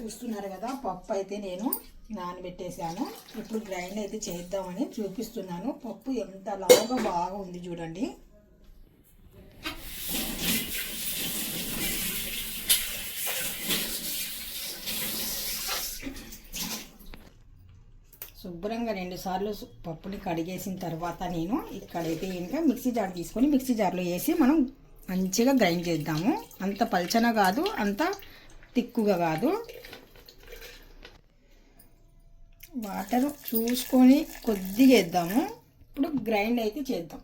చూస్తున్నారు కదా పప్పు అయితే నేను నానబెట్టేశాను. ఇప్పుడు గ్రైండ్ అయితే చేద్దామని చూపిస్తున్నాను. పప్పు ఎంత లాగా బాగుంది చూడండి. శుభ్రంగా రెండు సార్లు పప్పుని కడిగేసిన తర్వాత నేను ఇక్కడైతే ఇంకా మిక్సీ జార్ తీసుకొని మిక్సీ జార్లో వేసి మనం మంచిగా గ్రైండ్ చేద్దాము. అంత పల్చన కాదు అంత తిక్కుగా కాదు. వాటర్ చూసుకొని కొద్దిగా వేద్దాము. ఇప్పుడు గ్రైండ్ అయితే చేద్దాం.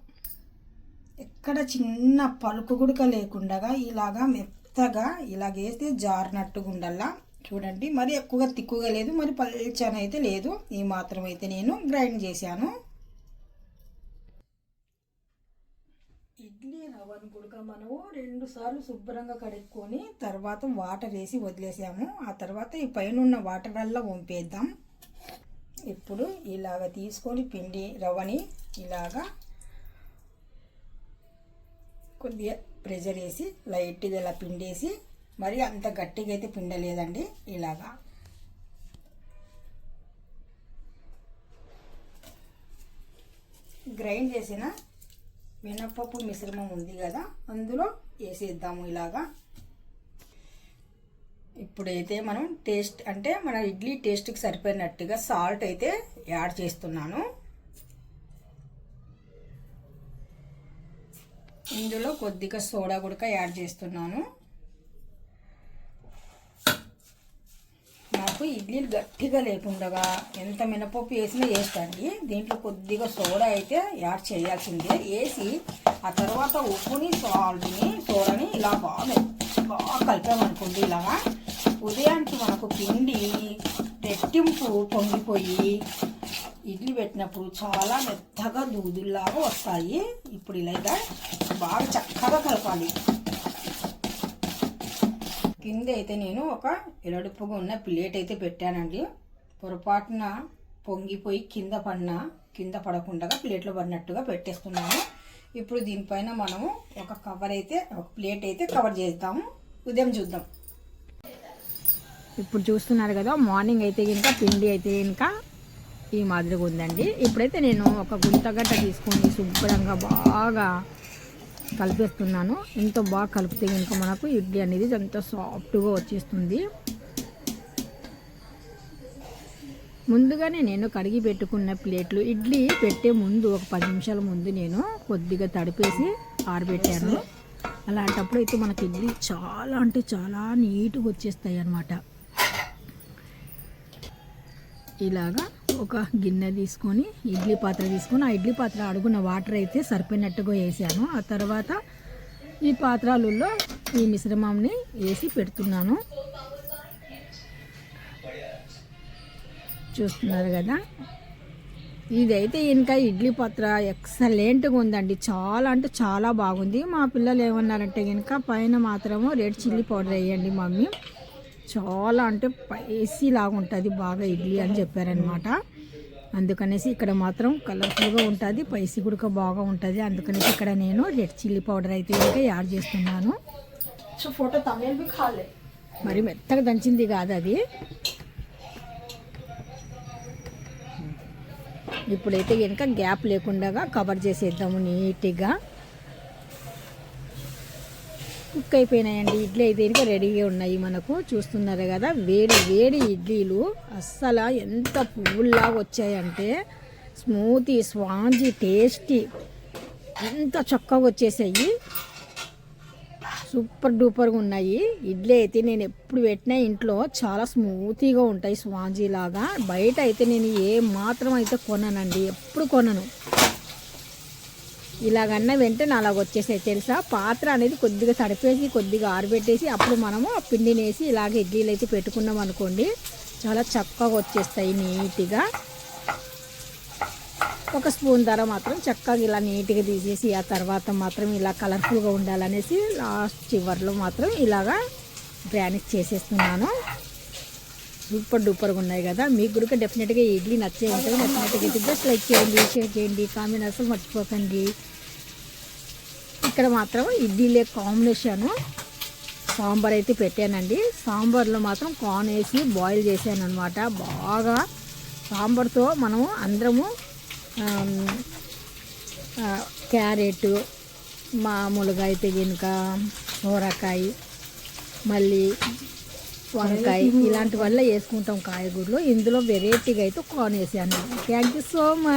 ఎక్కడ చిన్న పలుకు గుడక లేకుండా ఇలాగా మెత్తగా ఇలాగ వేస్తే జారినట్టుగా ఉండాలా? చూడండి. మరి ఎక్కువగా తిక్కుగా లేదు. మరి పల్చన అయితే లేదు. ఈ మాత్రం అయితే నేను గ్రైండ్ చేశాను. ఇడ్లీ రవ్వను గుడక మనము రెండు సార్లు శుభ్రంగా కడుక్కొని తర్వాత వాటర్ వేసి వదిలేసాము. ఆ తర్వాత ఈ పైన ఉన్న వాటర్ వల్ల వంపేద్దాం. ఇప్పుడు ఇలాగ తీసుకొని పిండి రవ్వని ఇలాగా కొద్దిగా ప్రెజర్ వేసి లైట్గా ఇలా పిండేసి మరి అంత గట్టిగా అయితే పిండలేదండి ఇలాగా. గ్రైండ్ చేసిన మినప్పప్పు మిశ్రమం ఉంది కదా అందులో వేసేద్దాము ఇలాగా. ఇప్పుడైతే మనం టేస్ట్ అంటే మన ఇడ్లీ టేస్ట్కి సరిపోయినట్టుగా సాల్ట్ అయితే యాడ్ చేస్తున్నాను. ఇందులో కొద్దిగా సోడా కూడా యాడ్ చేస్తున్నాను. నాకు ఇడ్లీలు గట్టిగా లేకుండా ఎంత మినపప్పు వేసినా వేస్తండి దీంట్లో కొద్దిగా సోడా అయితే యాడ్ చేయాల్సిందే. వేసి ఆ తర్వాత ఉప్పుని సాల్ట్ని సోడాని ఇలా బాగా బాగా కలిపామనుకోండి ఇలాగా ఉదయానికి మనకు పిండి రెట్టింపు పొంగిపోయి ఇడ్లీ పెట్టినప్పుడు చాలా మెత్తగా దూదుల్లాగా వస్తాయి. ఇప్పుడు ఇలాగా బాగా చక్కగా కలపాలి. కింద అయితే నేను ఒక ఎలడుపుగా ఉన్న ప్లేట్ అయితే పెట్టానండి. పొరపాటున పొంగిపోయి కింద పడిన కింద పడకుండా ప్లేట్లో పడినట్టుగా పెట్టేస్తున్నాను. ఇప్పుడు దీనిపైన మనము ఒక కవర్ అయితే ఒక ప్లేట్ అయితే కవర్ చేద్దాము. ఉదయం చూద్దాం. ఇప్పుడు చూస్తున్నారు కదా మార్నింగ్ అయితే ఇంకా పిండి అయితే ఇంకా ఈ మాదిరిగా ఉందండి. ఇప్పుడైతే నేను ఒక గుంతగడ్డ తీసుకొని శుభ్రంగా బాగా కలిపేస్తున్నాను. ఎంతో బాగా కలిపితే కనుక మనకు ఇడ్లీ అనేది ఎంతో సాఫ్ట్గా వచ్చేస్తుంది. ముందుగానే నేను కడిగి పెట్టుకున్న ప్లేట్లు ఇడ్లీ పెట్టే ముందు ఒక పది నిమిషాల ముందు నేను కొద్దిగా తడిపేసి ఆరబెట్టాను. అలాంటప్పుడు అయితే మనకి ఇడ్లీ చాలా అంటే చాలా నీట్గా వచ్చేస్తాయి అన్నమాట. ఇలాగా ఒక గిన్నె తీసుకొని ఇడ్లీ పాత్ర తీసుకొని ఆ ఇడ్లీ పాత్ర అడుగున వాటర్ అయితే సరిపోయినట్టుగా వేసాను. ఆ తర్వాత ఈ పాత్రలలో ఈ మిశ్రమంని వేసి పెడుతున్నాను. చూస్తున్నారు కదా? ఇదైతే ఇంకా ఇడ్లీ పాత్ర ఎక్సలెంట్గా ఉందండి. చాలా అంటే చాలా బాగుంది. మా పిల్లలు ఏమన్నారంటే కనుక పైన మాత్రము రెడ్ చిల్లీ పౌడర్ వేయండి మమ్మీ. చాలా అంటే స్పైసీ లాగా ఉంటుంది బాగా ఇడ్లీ అని చెప్పారనమాట అందుకనేసి ఇక్కడ మాత్రం కలర్ఫుల్గా ఉంటుంది పైసీ గుడక బాగా ఉంటుంది. అందుకనేసి ఇక్కడ నేను రెడ్ చిల్లీ పౌడర్ అయితే ఇంకా యాడ్ చేస్తున్నాను. సో ఫోటో తమిళ కాలే. మరి మెత్తగా దంచింది కాదు అది. ఇప్పుడైతే కనుక గ్యాప్ లేకుండా కవర్ చేసేద్దాము నీట్గా. కుక్ అయిపోయినాయండి ఇడ్లీ. అయితే రెడీగా ఉన్నాయి మనకు. చూస్తున్నారు కదా వేడి వేడి ఇడ్లీలు. అస్సలు ఎంత పువ్వుల్లాగా వచ్చాయంటే స్మూతీ స్వాంజీ టేస్టీ. ఎంత చక్కగా వచ్చేసాయి. సూపర్ డూపర్గా ఉన్నాయి. ఇడ్లీ అయితే నేను ఎప్పుడు పెట్టినా ఇంట్లో చాలా స్మూతీగా ఉంటాయి స్వాంజీ లాగా బయట అయితే నేను ఏ మాత్రం అయితే కొననండి. ఎప్పుడు కొనను. ఇలాగన్నా వెంటనే అలాగ వచ్చేసాయి. తెలుసా? పాత్ర అనేది కొద్దిగా తడిపేసి కొద్దిగా ఆరబెట్టేసి అప్పుడు మనము ఆ పిండిని వేసి ఇలాగ ఇడ్లీలు అయితే పెట్టుకున్నాం అనుకోండి చాలా చక్కగా వచ్చేస్తాయి నీట్గా. ఒక స్పూన్ ధర మాత్రం చక్కగా ఇలా నీట్గా తీసేసి ఆ తర్వాత మాత్రం ఇలా కలర్ఫుల్గా ఉండాలనేసి లాస్ట్ చివర్లో మాత్రం ఇలాగా గ్రానిక్ చేసేస్తున్నాను. సూపర్ డూపర్గా ఉన్నాయి కదా. మీకు కూడా డెఫినెట్గా ఇడ్లీ నచ్చే ఉంటుంది. నచ్చినట్టుగా అయితే జస్ట్ లైక్ చేయండి షేర్ చేయండి. కామెంట్ అసలు మర్చిపోకండి. ఇక్కడ మాత్రం ఇడ్లీలే కాంబినేషను సాంబార్ అయితే పెట్టానండి. సాంబార్లో మాత్రం కార్న్ వేసి బాయిల్ చేశాను అనమాట బాగా సాంబార్తో మనము అందరము క్యారెట్ మామూలుగా అయితే కనుక సోరకాయ మళ్ళీ వంకాయ ఇలాంటి వల్ల వేసుకుంటాం కాయగూరలు. ఇందులో వెరైటీగా అయితే కార్న్ వేసాను థ్యాంక్ యూ సో మచ్